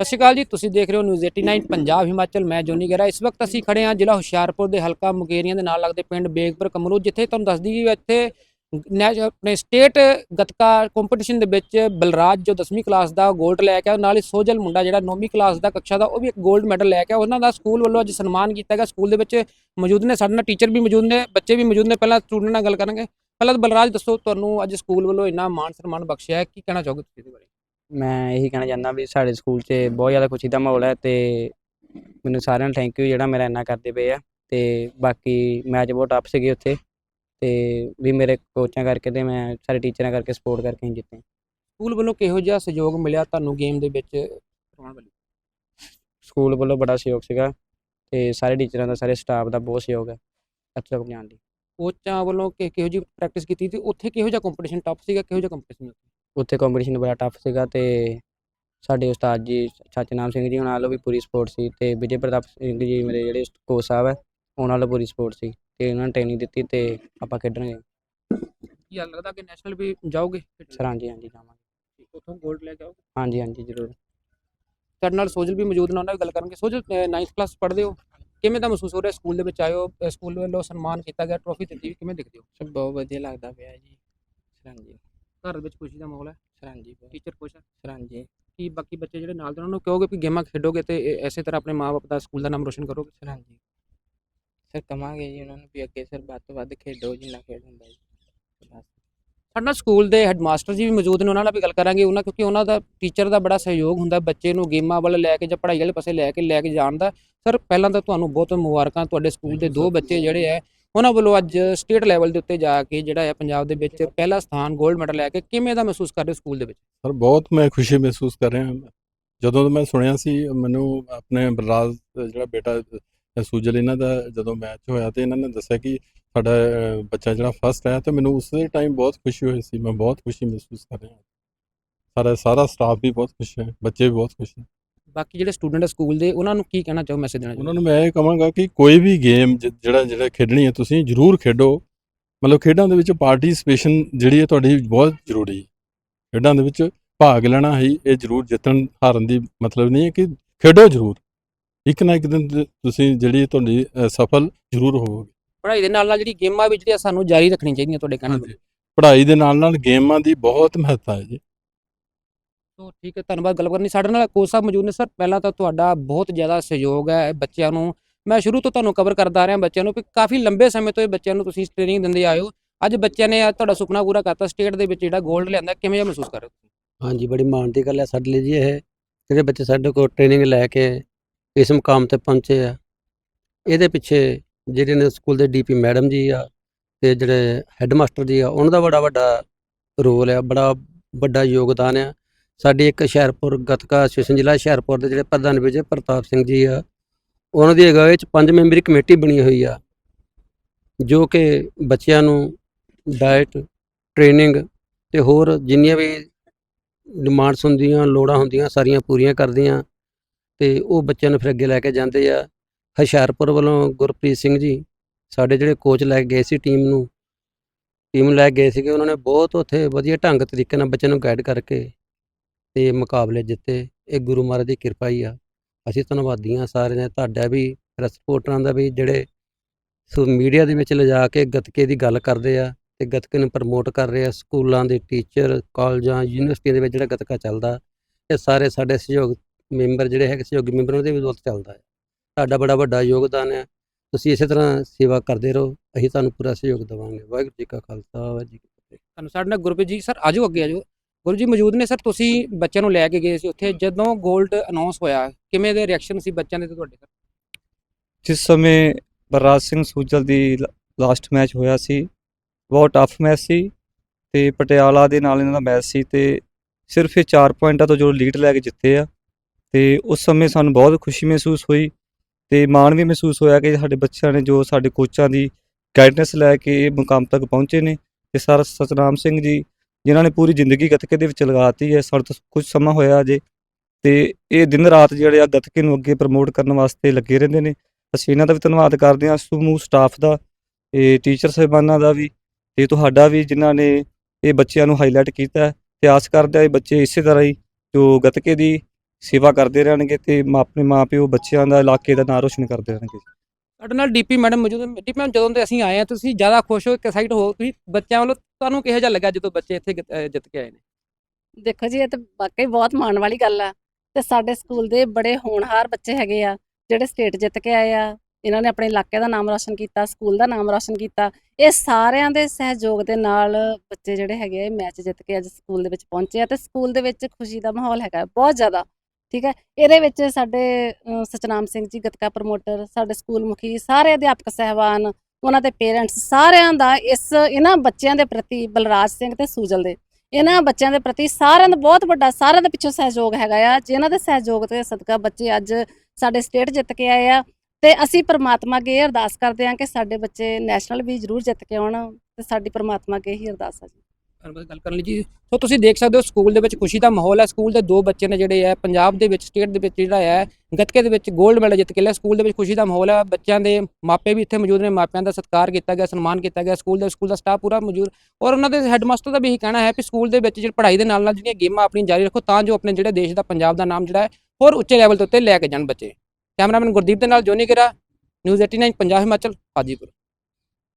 ਸਤਿ ਸ਼੍ਰੀ ਅਕਾਲ ਜੀ, ਤੁਸੀਂ ਦੇਖ ਰਹੇ ਹੋ ਨਿਊਜ਼ 89 ਪੰਜਾਬ ਹਿਮਾਚਲ, ਮੈਂ ਜੋਨੀ ਗਰਾ ਇਸ ਵਕਤ ਅਸੀਂ ਖੜੇ ਹਾਂ ਜ਼ਿਲ੍ਹਾ ਹੁਸ਼ਿਆਰਪੁਰ ਦੇ ਹਲਕਾ ਮੁਗੇਰੀਆਂ ਦੇ ਨਾਲ ਲੱਗਦੇ ਪਿੰਡ ਬੇਗਪੁਰ ਕਮਰੂ ਜਿੱਥੇ ਤੁਹਾਨੂੰ ਦੱਸਦੀ ਦਈਏ ਇੱਥੇ ਆਪਣੇ ਸਟੇਟ ਗਤਕਾ ਕੰਪੀਟੀਸ਼ਨ ਦੇ ਵਿੱਚ ਬਲਰਾਜ ਜੋ 10ਵੀਂ ਕਲਾਸ ਦਾ ਗੋਲਡ ਲੈ ਕੇ ਨਾਲ ਹੀ ਸੋਜਲ ਮੁੰਡਾ ਜਿਹੜਾ 9ਵੀਂ ਕਲਾਸ ਦਾ ਕਕਸ਼ਾ ਦਾ, ਉਹ ਵੀ ਇੱਕ 골ਡ ਮੈਡਲ ਲੈ ਕੇ ਉਹਨਾਂ ਦਾ ਸਕੂਲ ਵੱਲੋਂ ਅੱਜ ਸਨਮਾਨ ਕੀਤਾ ਗਿਆ। ਸਕੂਲ ਦੇ ਵਿੱਚ ਮੌਜੂਦ ਨੇ, ਸਾਡੇ ਨਾਲ ਟੀਚਰ ਵੀ ਮੌਜੂਦ ਨੇ, ਬੱਚੇ ਵੀ ਮੌਜੂਦ ਨੇ। ਪਹਿਲਾਂ ਸਟੂਡੈਂਟ ਨਾਲ ਗੱਲ ਕਰਾਂਗੇ। ਪਹਿਲਾਂ ਬਲਰਾਜ, ਦੱਸੋ ਤੁਹਾਨੂੰ ਅੱਜ ਸਕੂਲ ਵੱਲੋਂ ਇੰਨਾ ਮਾਣ ਸਨਮਾਨ ਬਖਸ਼ਿਆ ਹੈ। ਕੀ ਕਹਿਣਾ ਚਾਹੋਗੇ ਤੁਸੀਂ ਇਹਦੇ ਬਾਰੇ? ਮੈਂ ਇਹੀ ਕਹਿਣਾ ਚਾਹੁੰਦਾ ਵੀ ਸਾਡੇ ਸਕੂਲ 'ਚ ਬਹੁਤ ਜ਼ਿਆਦਾ ਖੁਸ਼ੀ ਦਾ ਮਾਹੌਲ ਹੈ ਤੇ ਮੈਨੂੰ ਸਾਰਿਆਂ ਨੂੰ ਥੈਂਕ ਯੂ ਜਿਹੜਾ ਮੇਰਾ ਇੰਨਾ ਕਰਦੇ ਪਏ ਆ ਤੇ ਬਾਕੀ ਮੈਚ ਬਹੁਤ ਟਫ ਸੀਗੇ ਉੱਥੇ ਤੇ ਵੀ ਮੇਰੇ ਕੋਚਾਂ ਕਰਕੇ ਤੇ ਮੈਂ ਸਾਰੇ ਟੀਚਰਾਂ ਕਰਕੇ ਸਪੋਰਟ ਕਰਕੇ ਹੀ ਜਿੱਤੇ। ਸਕੂਲ ਵੱਲੋਂ ਕਿਹੋ ਜਿਹਾ ਸਹਿਯੋਗ ਮਿਲਿਆ ਤੁਹਾਨੂੰ ਗੇਮ ਦੇ ਵਿੱਚ? ਕਰਵਾਉਣ ਵੱਲੋਂ ਸਕੂਲ ਵੱਲੋਂ ਬੜਾ ਸਹਿਯੋਗ ਸੀਗਾ ਤੇ ਸਾਰੇ ਟੀਚਰਾਂ ਦਾ ਸਾਰੇ ਸਟਾਫ ਦਾ ਬਹੁਤ ਸਹਿਯੋਗ ਹੈ। ਤੱਕ ਜਾਣ ਲਈ ਕੋਚਾਂ ਵੱਲੋਂ ਕਿ ਕਿਹੋ ਜਿਹੀ ਪ੍ਰੈਕਟਿਸ ਕੀਤੀ ਤੇ ਉੱਥੇ ਕਿਹੋ ਜਿਹਾ ਕੰਪੀਟੀਸ਼ਨ ਟਫ ਸੀਗਾ ਕਿਹੋ ਜਿਹਾ ਕੰਪੀਟੀਸ਼ਨ ਉੱਥੇ ਕੰਪੀਟੀਸ਼ਨ ਬੜਾ ਟਫ ਸੀਗਾ ਤੇ ਸਾਡੇ ਉਸਤਾਦ ਜੀ ਸਤਨਾਮ ਸਿੰਘ ਜੀ ਉਹਨਾਂ ਵੱਲੋਂ ਵੀ ਪੂਰੀ ਸਪੋਰਟ ਸੀ ਤੇ ਵਿਜੇ ਪ੍ਰਤਾਪ ਸਿੰਘ ਜੀ ਮੇਰੇ ਜਿਹੜੇ ਕੋਚ ਸਾਹਿਬ ਹੈ ਉਹਨਾਂ ਵੱਲੋਂ ਪੂਰੀ ਸਪੋਰਟ ਸੀ ਤੇ ਉਹਨਾਂ ਨੇ ਟ੍ਰੇਨਿੰਗ ਦਿੱਤੀ ਤੇ ਆਪਾਂ ਖੇਡਣਗੇ। ਕੀ ਹਾਲ ਲੱਗਦਾ ਕਿ ਨੈਸ਼ਨਲ ਵੀ ਜਾਓਗੇ? ਸਰ ਹਾਂਜੀ ਹਾਂਜੀ ਜਾਵਾਂਗੇ। ਉੱਥੋਂ 골ਡ ਲੈ ਕੇ ਆਓਗੇ? ਹਾਂਜੀ ਹਾਂਜੀ ਜ਼ਰੂਰ। ਤੁਹਾਡੇ ਨਾਲ ਸੋਜਲ ਵੀ ਮੌਜੂਦ ਨੇ ਉਹਨਾਂ ਨਾਲ ਵੀ ਗੱਲ ਕਰਾਂਗੇ ਸੋਜਲ 9th ਕਲਾਸ ਪੜ੍ਹਦੇ ਹੋ? ਕਿਵੇਂ ਦਾ ਮਹਿਸੂਸ ਹੋ ਰਿਹਾ ਸਕੂਲ ਦੇ ਵਿੱਚ ਆਇਓ ਸਕੂਲ ਵੱਲੋਂ ਸਨਮਾਨ ਕੀਤਾ ਗਿਆ ਟਰੋਫੀ ਦਿੱਤੀ ਵੀ ਕਿਵੇਂ ਦਿਖਦੇ ਹੋ? ਸਰ ਬਹੁਤ ਵਧੀਆ ਲੱਗਦਾ ਪਿਆ ਜੀ। ਸਰ ਹਾਂਜੀ। ਘਰ ਦੇ ਵਿੱਚ ਖੁਸ਼ੀ ਦਾ ਮਾਹੌਲ ਹੈ? ਸਰ ਹਾਂਜੀ ਬਹੁਤ- ਟੀਚਰ ਖੁਸ਼ ਹੈ ਸਰ ਹਾਂਜੀ ਕੀ ਬਾਕੀ ਬੱਚੇ ਜਿਹੜੇ ਨਾਲ ਦੇ ਉਹਨਾਂ ਨੂੰ ਕਹੋਗੇ ਕਿ ਗੇਮਾਂ ਖੇਡੋਗੇ ਤੇ ਇਸੇ ਤਰ੍ਹਾਂ ਆਪਣੇ ਮਾਪੇ ਦਾ ਸਕੂਲ ਦਾ ਨਾਮ ਰੋਸ਼ਨ ਕਰੋਗੇ? ਸਰ ਹਾਂਜੀ ਸਰ ਕਵਾਂਗੇ ਜੀ ਉਹਨਾਂ ਨੂੰ ਵੀ ਅੱਗੇ ਸਰ ਵੱਧ ਤੋਂ ਵੱਧ ਖੇਡੋ ਜਿੰਨਾ ਖੇਡ ਹੁੰਦਾ ਜੀ। ਸਾਡੇ ਨਾਲ ਸਕੂਲ ਦੇ ਹੈਡਮਾਸਟਰ ਜੀ ਵੀ ਮੌਜੂਦ ਨੇ ਉਹਨਾਂ ਨਾਲ ਵੀ ਗੱਲ ਕਰਾਂਗੇ ਉਹਨਾਂ ਕਿਉਂਕਿ ਉਹਨਾਂ ਦਾ ਟੀਚਰ ਦਾ ਬੜਾ ਸਹਿਯੋਗ ਹੁੰਦਾ ਬੱਚੇ ਨੂੰ ਗੇਮਾਂ ਵੱਲ ਲੈ ਕੇ ਜਾਂ ਪੜ੍ਹਾਈ ਵਾਲੇ ਪਾਸੇ ਲੈ ਕੇ ਲੈ ਕੇ ਜਾਣ ਦਾ। ਸਰ ਪਹਿਲਾਂ ਤਾਂ ਤੁਹਾਨੂੰ ਬਹੁਤ ਮੁਬਾਰਕਾਂ ਤੁਹਾਡੇ ਸਕੂਲ ਦੇ ਦੋ ਬੱਚੇ ਜਿਹੜੇ ਹੈ ਉਹਨਾਂ ਵੱਲੋਂ ਅੱਜ ਸਟੇਟ ਲੈਵਲ ਦੇ ਉੱਤੇ ਜਾ ਕੇ ਜਿਹੜਾ ਹੈ ਪੰਜਾਬ ਦੇ ਵਿੱਚ ਪਹਿਲਾ ਸਥਾਨ 골ਡ ਮੈਡਲ ਲੈ ਕੇ ਕਿਵੇਂ ਦਾ ਮਹਿਸੂਸ ਕਰ ਰਹੇ ਸਕੂਲ ਦੇ ਵਿੱਚ? ਸਰ, ਬਹੁਤ ਮੈਂ ਖੁਸ਼ੀ ਮਹਿਸੂਸ ਕਰ ਰਿਹਾ ਜਦੋਂ ਮੈਂ ਸੁਣਿਆ ਸੀ, ਮੈਨੂੰ ਆਪਣੇ ਬਲਰਾਜ ਜਿਹੜਾ ਬੇਟਾ ਸੂਜਲ, ਇਹਨਾਂ ਦਾ ਜਦੋਂ ਮੈਚ ਹੋਇਆ ਤੇ ਇਹਨਾਂ ਨੇ ਦੱਸਿਆ ਕਿ ਸਾਡਾ ਬੱਚਾ ਜਿਹੜਾ ਫਸਟ ਆਇਆ ਤੇ ਮੈਨੂੰ ਉਸੇ ਟਾਈਮ ਬਹੁਤ ਖੁਸ਼ੀ ਹੋਈ ਸੀ। ਮੈਂ ਬਹੁਤ ਖੁਸ਼ੀ ਮਹਿਸੂਸ ਕਰ ਰਿਹਾ ਸਾਰਾ ਸਾਰਾ ਸਟਾਫ ਵੀ ਬਹੁਤ ਖੁਸ਼ ਹੈ, ਬੱਚੇ ਵੀ ਬਹੁਤ ਖੁਸ਼ ਹੈ ਬਾਕੀ ਜਿਹੜੇ ਸਟੂਡੈਂਟ ਸਕੂਲ ਦੇ ਉਹਨਾਂ ਨੂੰ ਕੀ ਕਹਿਣਾ ਚਾਹੋ ਮੈਸੇਜ ਦੇਣਾ ਉਹਨਾਂ ਨੂੰ ਮੈਂ ਇਹ ਕਹਾਂਗਾ ਕਿ ਕੋਈ ਵੀ ਗੇਮ ਜਿਹੜਾ ਜਿਹੜਾ ਖੇਡਣੀ ਹੈ ਤੁਸੀਂ ਜ਼ਰੂਰ ਖੇਡੋ। ਮਤਲਬ ਖੇਡਾਂ ਦੇ ਵਿੱਚ ਪਾਰਟਿਸਿਪੇਸ਼ਨ ਜਿਹੜੀ ਹੈ ਤੁਹਾਡੀ ਬਹੁਤ ਜ਼ਰੂਰੀ ਹੈ। ਖੇਡਾਂ ਦੇ ਵਿੱਚ ਭਾਗ ਲੈਣਾ ਹੀ ਇਹ ਜ਼ਰੂਰ ਜਿੱਤਣ ਹਾਰਨ ਦੀ ਮਤਲਬ ਨਹੀਂ ਹੈ ਕਿ ਖੇਡੋ ਜ਼ਰੂਰ। ਇੱਕ ਨਾ ਇੱਕ ਦਿਨ ਤੇ ਤੁਸੀਂ ਜਿਹੜੀ ਤੁਹਾਡੀ ਸਫਲ ਜ਼ਰੂਰ ਹੋਵੋਗੇ। ਪੜ੍ਹਾਈ ਦੇ ਨਾਲ ਨਾਲ ਜਿਹੜੀ ਗੇਮਾਂ ਵੀ ਜਿਹੜੀਆਂ ਸਾਨੂੰ ਜਾਰੀ ਰੱਖਣੀ ਚਾਹੀਦੀਆਂ ਤੁਹਾਡੇ ਕਹਿਣ ਦੇ ਪੜ੍ਹਾਈ ਦੇ ਨਾਲ ਨਾਲ ਗੇਮਾਂ ਦੀ ਬਹੁਤ ਮਹੱਤਤਾ ਹੈ ਜੀ। ਤੋ ਠੀਕ ਹੈ, ਧੰਨਵਾਦ, ਗੱਲ ਕਰਨੀ ਸਾਡੇ ਨਾਲ। ਕੋਚ ਸਾਹਿਬ ਮੌਜੂਦ ਨੇ ਸਰ, ਪਹਿਲਾਂ ਤਾਂ ਤੁਹਾਡਾ ਬਹੁਤ ਜ਼ਿਆਦਾ ਸਹਿਯੋਗ ਹੈ ਬੱਚਿਆਂ ਨੂੰ। ਮੈਂ ਸ਼ੁਰੂ ਤੋਂ ਤੁਹਾਨੂੰ ਕਵਰ ਕਰਦਾ ਆ ਰਿਹਾ ਬੱਚਿਆਂ ਨੂੰ ਕਿ ਕਾਫੀ ਲੰਬੇ ਸਮੇਂ ਤੋਂ ਇਹ ਬੱਚਿਆਂ ਨੂੰ ਤੁਸੀਂ ਟ੍ਰੇਨਿੰਗ ਦਿੰਦੇ ਆਏ ਹੋ। ਅੱਜ ਬੱਚਿਆਂ ਨੇ ਤੁਹਾਡਾ ਸੁਪਨਾ ਪੂਰਾ ਕਰਤਾ ਸਟੇਟ ਦੇ ਵਿੱਚ ਜਿਹੜਾ 골ਡ ਲਿਆਂਦਾ, ਕਿਵੇਂ ਜਿਹਾ ਮਹਿਸੂਸ ਕਰ ਰਹੇ ਹੋ ਹਾਂਜੀ, ਬੜੀ ਮਾਣ ਦੀ ਗੱਲ ਹੈ ਸਾਡੇ ਲਈ ਜੀ ਇਹ। ਜਿਹੜੇ ਬੱਚੇ ਸਾਡੇ ਕੋਲ ਟ੍ਰੇਨਿੰਗ ਲੈ ਕੇ ਇਸ ਮੁਕਾਮ ਤੇ ਪਹੁੰਚੇ ਆ, ਇਹਦੇ ਪਿੱਛੇ ਜਿਹੜੇ ਨੇ ਸਕੂਲ ਦੇ ਡੀਪੀ ਮੈਡਮ ਜੀ ਆ ਤੇ ਜਿਹੜੇ ਹੈੱਡਮਾਸਟਰ ਜੀ ਆ, ਉਹਨਾਂ ਦਾ ਬੜਾ ਵੱਡਾ ਰੋਲ ਆ, ਬੜਾ ਵੱਡਾ ਯੋਗਦਾਨ ਆ। ਸਾਡੀ ਇੱਕ ਹੁਸ਼ਿਆਰਪੁਰ ਗਤਕਾ ਐਸੋਸੀਏਸ਼ਨ ਜ਼ਿਲ੍ਹਾ ਹੁਸ਼ਿਆਰਪੁਰ ਦੇ ਜਿਹੜੇ ਪ੍ਰਧਾਨ ਵਿਜੇ ਪ੍ਰਤਾਪ ਸਿੰਘ ਜੀ ਆ, ਉਹਨਾਂ ਦੀ ਅਗਵਾਈ ਵਿੱਚ ਪੰਜ ਮੈਂਬਰੀ ਕਮੇਟੀ ਬਣੀ ਹੋਈ ਆ, ਜੋ ਕਿ ਬੱਚਿਆਂ ਨੂੰ ਡਾਈਟ ਟ੍ਰੇਨਿੰਗ ਤੇ ਹੋਰ ਜਿੰਨੀਆਂ ਵੀ ਡਿਮਾਂਡਸ ਹੁੰਦੀਆਂ, ਲੋੜਾਂ ਹੁੰਦੀਆਂ, ਸਾਰੀਆਂ ਪੂਰੀਆਂ ਕਰਦੀਆਂ ਤੇ ਉਹ ਬੱਚਿਆਂ ਨੂੰ ਫਿਰ ਅੱਗੇ ਲੈ ਕੇ ਜਾਂਦੇ ਆ। ਹੁਸ਼ਿਆਰਪੁਰ ਵੱਲੋਂ ਗੁਰਪ੍ਰੀਤ ਸਿੰਘ ਜੀ ਸਾਡੇ ਜਿਹੜੇ ਕੋਚ ਲੈ ਕੇ ਗਏ ਸੀ ਟੀਮ ਨੂੰ ਟੀਮ ਲੈ ਕੇ ਗਏ ਸੀਗੇ, ਉਹਨਾਂ ਨੇ ਬਹੁਤ ਉੱਥੇ ਵਧੀਆ ਢੰਗ ਤਰੀਕੇ ਨਾਲ ਬੱਚਿਆਂ ਨੂੰ ਗਾਈਡ ਕਰਕੇ ਤੇ ਮੁਕਾਬਲੇ ਜਿੱਤੇ। ਇਹ ਗੁਰੂ ਮਹਾਰਾਜ ਦੀ ਕਿਰਪਾ ਹੀ ਆ। ਅਸੀਂ ਧੰਨਵਾਦੀ ਹਾਂ ਸਾਰਿਆਂ ਦਾ। ਤੁਹਾਡਾ ਵੀ ਰਿਪੋਰਟਰਾਂ ਦਾ ਵੀ ਜਿਹੜੇ ਸੋ ਮੀਡੀਆ ਦੇ ਵਿੱਚ ਲਿਜਾ ਕੇ ਗੱਤਕੇ ਦੀ ਗੱਲ ਕਰਦੇ ਆ ਤੇ ਗੱਤਕੇ ਨੂੰ ਪ੍ਰਮੋਟ ਕਰ ਰਹੇ ਆ। ਸਕੂਲਾਂ ਦੇ ਟੀਚਰ, ਕਾਲਜਾਂ, ਯੂਨੀਵਰਸਿਟੀਆਂ ਦੇ ਵਿੱਚ ਜਿਹੜਾ ਗੱਤਕਾ ਚੱਲਦਾ ਇਹ ਸਾਰੇ ਸਾਡੇ ਸਹਿਯੋਗ ਮੈਂਬਰ ਜਿਹੜੇ ਹੈਗੇ ਸਹਿਯੋਗੀ ਮੈਂਬਰ ਉਹਦੇ ਵੀ ਬਦੌਲਤ ਚੱਲਦਾ ਹੈ। ਤੁਹਾਡਾ ਬੜਾ ਵੱਡਾ ਯੋਗਦਾਨ ਹੈ। ਤੁਸੀਂ ਇਸੇ ਤਰ੍ਹਾਂ ਸੇਵਾ ਕਰਦੇ ਰਹੋ। ਅਸੀਂ ਤੁਹਾਨੂੰ ਪੂਰਾ ਸਹਿਯੋਗ ਦੇਵਾਂਗੇ। ਵਾਹਿਗੁਰੂ ਜੀ ਕਾ ਖਾਲਸਾ, ਵਾਹਿਗੁਰੂ ਜੀ ਕੀ ਫਤਿਹ। ਤੁਹਾਨੂੰ ਸਾਡੇ ਨਾਲ ਗੁਰਪ੍ਰੀਤ ਜੀ, ਸਰ, ਆਜੋ ਅੱਗੇ, ਆਜੋ। ਗੁਰੂ ਜੀ ਮੌਜੂਦ ਨੇ ਸਰ ਤੁਸੀਂ ਬੱਚਿਆਂ ਨੂੰ ਲੈ ਕੇ ਗਏ ਸੀ ਉੱਥੇ। ਜਦੋਂ 골ਡ ਅਨਾਉਂਸ ਹੋਇਆ ਕਿਵੇਂ ਦੇ ਰਿਐਕਸ਼ਨ ਸੀ ਬੱਚਿਆਂ ਦੇ ਤੇ ਤੁਹਾਡੇ ਸਰ ਜਿਸ ਸਮੇਂ ਬਲਰਾਜ ਸਿੰਘ ਸੂਜਲ ਦੀ ਲਾਸਟ ਮੈਚ ਹੋਇਆ ਸੀ ਬਹੁਤ ਟਫ ਮੈਚ ਸੀ ਤੇ ਪਟਿਆਲਾ ਦੇ ਨਾਲ ਇਹਨਾਂ ਦਾ ਮੈਚ ਸੀ ਤੇ ਸਿਰਫ ਇਹ 4 ਪੁਆਇੰਟਾਂ ਤੋਂ ਜੋ ਲੀਡ ਲੈ ਕੇ ਜਿੱਤੇ ਆ ਤੇ ਉਸ ਸਮੇਂ ਸਾਨੂੰ ਬਹੁਤ ਖੁਸ਼ੀ ਮਹਿਸੂਸ ਹੋਈ ਤੇ ਮਾਣ ਵੀ ਮਹਿਸੂਸ ਹੋਇਆ ਕਿ ਸਾਡੇ ਬੱਚਿਆਂ ਨੇ ਜੋ ਸਾਡੇ ਕੋਚਾਂ ਦੀ ਗਾਈਡਨੈਸ ਲੈ ਕੇ ਇਹ ਮੁਕਾਮ ਤੱਕ ਪਹੁੰਚੇ ਨੇ। ਤੇ ਸਰ ਸਤਨਾਮ ਸਿੰਘ ਜੀ ਜਿਨ੍ਹਾਂ ਨੇ ਪੂਰੀ ਜ਼ਿੰਦਗੀ ਗੱਤਕੇ ਦੇ ਵਿੱਚ ਲਗਾਤੀ ਹੈ, ਸਾਡੇ ਤੋਂ ਕੁਝ ਸਮਾਂ ਹੋਇਆ ਅਜੇ ਤੇ ਇਹ ਦਿਨ ਰਾਤ ਜਿਹੜੇ ਆ ਗੱਤਕੇ ਨੂੰ ਅੱਗੇ ਪ੍ਰਮੋਟ ਕਰਨ ਵਾਸਤੇ ਲੱਗੇ ਰਹਿੰਦੇ ਨੇ। ਅਸੀਂ ਇਹਨਾਂ ਦਾ ਵੀ ਧੰਨਵਾਦ ਕਰਦੇ ਹਾਂ, ਸਮੂਹ ਸਟਾਫ ਦਾ ਇਹ ਟੀਚਰ ਸਾਹਿਬਾਨਾਂ ਦਾ ਵੀ ਤੇ ਤੁਹਾਡਾ ਵੀ ਜਿਨ੍ਹਾਂ ਨੇ ਇਹ ਬੱਚਿਆਂ ਨੂੰ ਹਾਈਲਾਈਟ ਕੀਤਾ ਹੈ। ਤੇ ਆਸ ਕਰਦੇ ਆ ਇਹ ਬੱਚੇ ਇਸੇ ਤਰ੍ਹਾਂ ਹੀ ਜੋ ਗੱਤਕੇ ਦੀ ਸੇਵਾ ਕਰਦੇ ਰਹਿਣਗੇ ਤੇ ਮਾ- ਆਪਣੇ ਮਾਪਿਓ, ਬੱਚਿਆਂ ਦਾ ਇਲਾਕੇ ਦਾ ਨਾਂ ਰੋਸ਼ਨ ਕਰਦੇ ਰਹਿਣਗੇ। ਸਾਡੇ ਨਾਲ ਡੀਪੀ ਮੈਡਮ ਮੌਜੂਦ ਹੈ ਡੀਪੀ ਮੈਮ ਜਦੋਂ ਦੇ ਅਸੀਂ ਆਏ ਆ, ਤੁਸੀਂ ਜ਼ਿਆਦਾ ਖੁਸ਼ ਹੋ ਐਕਸਾਈਟ ਹੋ ਤੁਸੀਂ ਬੱਚਿਆਂ ਵੱਲੋਂ ਤੁਹਾਨੂੰ ਕਿਹੋ ਜਿਹਾ ਲੱਗਾ ਜਦੋਂ ਬੱਚੇ ਇੱਥੇ ਜਿੱਤ- ਅਹ ਜਿੱਤ ਕੇ ਆਏ ਨੇ? ਦੇਖੋ ਜੀ, ਇਹ ਤਾਂ ਵਾਕਈ ਬਹੁਤ ਮਾਣ ਵਾਲੀ ਗੱਲ ਆ। ਤੇ ਸਾਡੇ ਸਕੂਲ ਦੇ ਬੜੇ ਹੋਣਹਾਰ ਬੱਚੇ ਹੈਗੇ ਆ, ਜਿਹੜੇ ਸਟੇਟ ਜਿੱਤ ਕੇ ਆਏ ਆ। ਇਹਨਾਂ ਨੇ ਆਪਣੇ ਇਲਾਕੇ ਦਾ ਨਾਮ ਰੌਸ਼ਨ ਕੀਤਾ, ਸਕੂਲ ਦਾ ਨਾਮ ਰੌਸ਼ਨ ਕੀਤਾ। ਇਹ ਸਾਰਿਆਂ ਦੇ ਸਹਿਯੋਗ ਦੇ ਨਾਲ ਬੱਚੇ ਜਿਹੜੇ ਹੈਗੇ ਆ, ਇਹ ਮੈਚ ਜਿੱਤ ਕੇ ਅੱਜ ਸਕੂਲ ਦੇ ਵਿੱਚ ਪਹੁੰਚੇ ਆ। ਤੇ ਸਕੂਲ ਦੇ ਵਿੱਚ ਖੁਸ਼ੀ ਦਾ ਮਾਹੌਲ ਹੈਗਾ, ਬਹੁਤ ਜ਼ਿਆਦਾ। ਠੀਕ ਹੈ? ਇਹਦੇ ਵਿੱਚ ਸਾਡੇ ਅ, ਸਤਨਾਮ ਸਿੰਘ ਜੀ ਗਤਕਾ ਪ੍ਰਮੋਟਰ ਸਾਡੇ ਸਕੂਲ ਮੁਖੀ ਸਾਰੇ ਅਧਿਆਪਕ ਸਹਿਬਾਨ ਉਹਨਾਂ ਦੇ ਪੇਰੈਂਟਸ ਸਾਰਿਆਂ ਦਾ ਇਸ ਇਹਨਾਂ ਬੱਚਿਆਂ ਦੇ ਪ੍ਰਤੀ ਬਲਰਾਜ ਸਿੰਘ ਤੇ ਸੂਜਲ ਦੇ ਇਹਨਾਂ ਬੱਚਿਆਂ ਦੇ ਪ੍ਰਤੀ ਸਾਰਿਆਂ ਦਾ ਬਹੁਤ ਵੱਡਾ ਸਾਰਿਆਂ ਦੇ ਪਿੱਛੋਂ ਸਹਿਯੋਗ ਹੈਗਾ ਆ ਜਿਨ੍ਹਾਂ ਦੇ ਸਹਿਯੋਗ ਤੇ ਸਦਕਾ ਬੱਚੇ ਅੱਜ ਸਾਡੇ ਸਟੇਟ ਜਿੱਤ ਕੇ ਆਏ ਆ ਤੇ ਅਸੀਂ ਪ੍ਰਮਾਤਮਾ ਅੱਗੇ ਇਹ ਅਰਦਾਸ ਕਰਦੇ ਹਾਂ ਕਿ ਸਾਡੇ ਬੱਚੇ ਨੈਸ਼ਨਲ ਵੀ ਜ਼ਰੂਰ ਜਿੱਤ ਕੇ ਆਉਣ ਤੇ ਸਾਡੀ ਪ੍ਰਮਾਤਮਾ ਅੱਗੇ ਇਹੀ ਅਰਦਾਸ ਆ ਜੀ। ਧੰਨਵਾਦ ਗੱਲ ਕਰਨ ਲਈ ਜੀ। ਸੋ ਤੁਸੀਂ ਦੇਖ ਸਕਦੇ ਹੋ, ਸਕੂਲ ਦੇ ਵਿੱਚ ਖੁਸ਼ੀ ਦਾ ਮਾਹੌਲ ਹੈ। ਸਕੂਲ ਦੇ ਦੋ ਬੱਚੇ ਨੇ ਜਿਹੜੇ ਹੈ, ਪੰਜਾਬ ਦੇ ਵਿੱਚ, ਸਟੇਟ ਦੇ ਵਿੱਚ ਜਿਹੜਾ ਹੈ, ਗੱਤਕੇ ਦੇ ਵਿੱਚ 골ਡ ਮੈਡਲ ਜਿੱਤ ਕੇ ਲਿਆ। ਸਕੂਲ ਦੇ ਵਿੱਚ ਖੁਸ਼ੀ ਦਾ ਮਾਹੌਲ ਹੈ। ਬੱਚਿਆਂ ਦੇ ਮਾਪੇ ਵੀ ਇੱਥੇ ਮੌਜੂਦ ਨੇ। ਮਾਪਿਆਂ ਦਾ ਸਤਿਕਾਰ ਕੀਤਾ ਗਿਆ, ਸਨਮਾਨ ਕੀਤਾ ਗਿਆ। ਸਕੂਲ ਦੇ, ਸਕੂਲ ਦਾ ਸਟਾਫ ਪੂਰਾ ਮੌਜੂਦ। ਔਰ ਉਹਨਾਂ ਦੇ ਹੈੱਡਮਾਸਟਰ ਦਾ ਵੀ ਇਹ ਕਹਿਣਾ ਹੈ ਕਿ ਸਕੂਲ ਦੇ ਵਿੱਚ ਜਿਹੜੀ ਪੜ੍ਹਾਈ ਦੇ ਨਾਲ ਨਾਲ ਜਿਹੜੀਆਂ ਗੇਮਾਂ ਆਪਣੀ ਜਾਰੀ ਰੱਖੋ, ਤਾਂ ਜੋ ਆਪਣੇ ਜਿਹੜੇ ਦੇਸ਼ ਦਾ ਪੰਜਾਬ ਦਾ ਨਾਮ ਜਿਹੜਾ ਹੈ, ਹੋਰ ਉੱਚੇ ਲੈਵਲ ਦੇ ਉੱਤੇ ਲੈ ਕੇ ਜਾਣ ਬੱਚੇ। ਕੈਮਰਾਮੈਨ ਗੁਰਦੀਪ ਦੇ ਨਾਲ ਜੋਨੀ ਗਿਰਾ, ਨਿਊਜ਼ 89 ਪੰਜਾਬ, ਹਿਮਾਚਲ ਹਾਜੀਪੁਰ